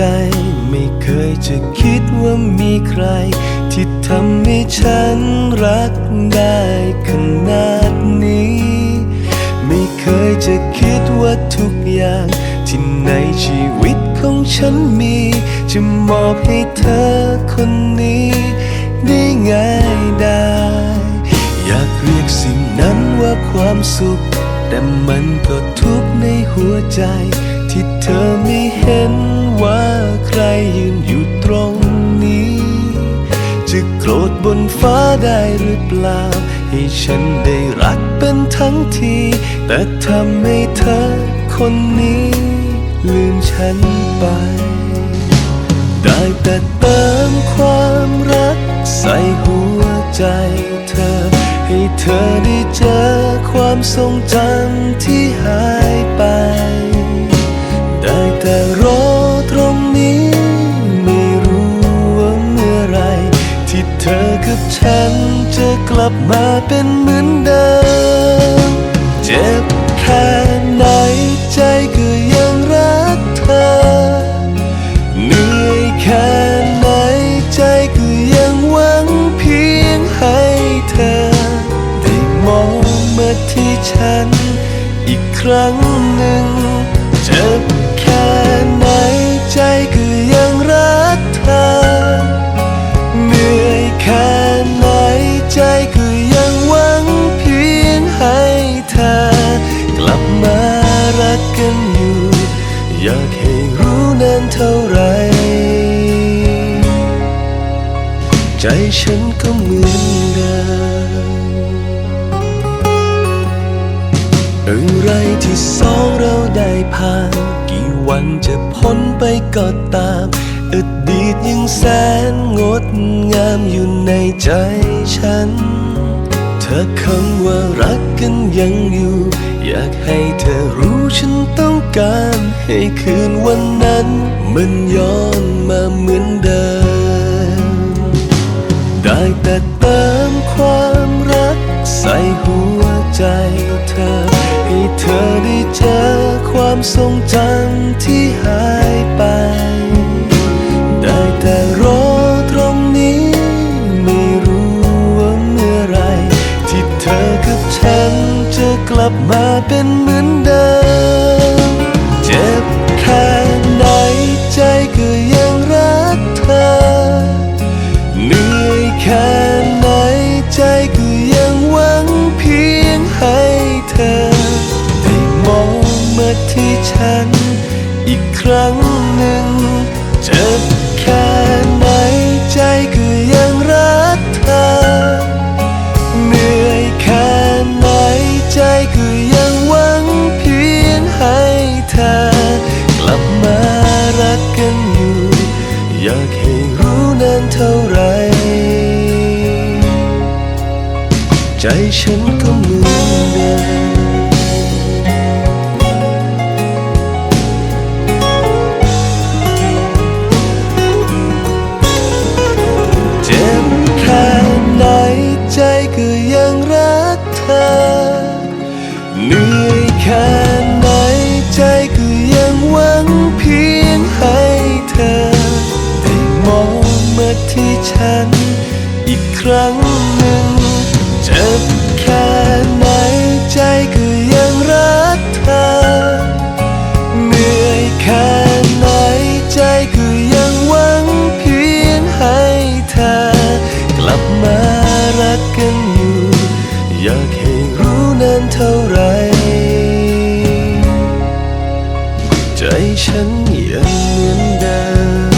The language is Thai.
ใจ ไม่เคยจะคิดว่ามีใคร ที่ทำให้ฉันรักได้ขนาดนี้ ไม่เคยจะคิดว่าทุกอย่าง ที่ในชีวิตของฉันมี จะมอบให้เธอคนนี้ได้ง่ายได้ อยากเรียกสิ่งนั้นว่าความสุข แต่มันก็ทุกข์ในหัวใจ ที่เธอไม่เห็น รธบนฟ้าได้หรือเปล่า ให้ฉันได้รักเป็นทั้งที แต่ทำให้เธอคนนี้ ลืมฉันไป ได้แต่เติมความรัก ใส่หัวใจเธอ ให้เธอได้เจอความทรงจำ ลับมาเป็นเหมือนเดิม เจ็บแค่ไหนใจก็ยังรักเธอ เหนื่อยแค่ไหนใจก็ยังหวังเพียงให้เธอ ได้มองมาที่ฉัน อีกครั้งหนึ่ง เจ็บแค่ไหนใจ เท่าไร ใจฉันก็เหมือนเดิมอะไรที่สองเราได้ผ่าน กี่วันจะพ้นไปก็ตามอดีตยังแสนงดงามอยู่ในใจฉัน ธอคำว่ารักกันยังอยู่ อยากให้เธอรู้ฉันต้องการ ให้คืนวันนั้น มันย้อนมาเหมือนเดิม ได้แต่เติมความรัก ใส่หัวใจเธอ ให้เธอได้เจอความทรงจำที่หายไป ใจฉันก็เหมือนเดิมเจ็บแค่ไหนใจก็ยังรักเธอเหนื่อยแค่ไหนใจก็ยังหวังเพียงให้เธอ ได้มองมาที่ฉันอีกครั้งหนึ่ง แค่ไหนใจก็ยังรักเธอ เหนื่อยแค่ไหนใจก็ยังหวังเพียงให้เธอ กลับมารักกันอยู่ อยากให้รู้นานเท่าไร ใจฉันยังเหมือนเดิม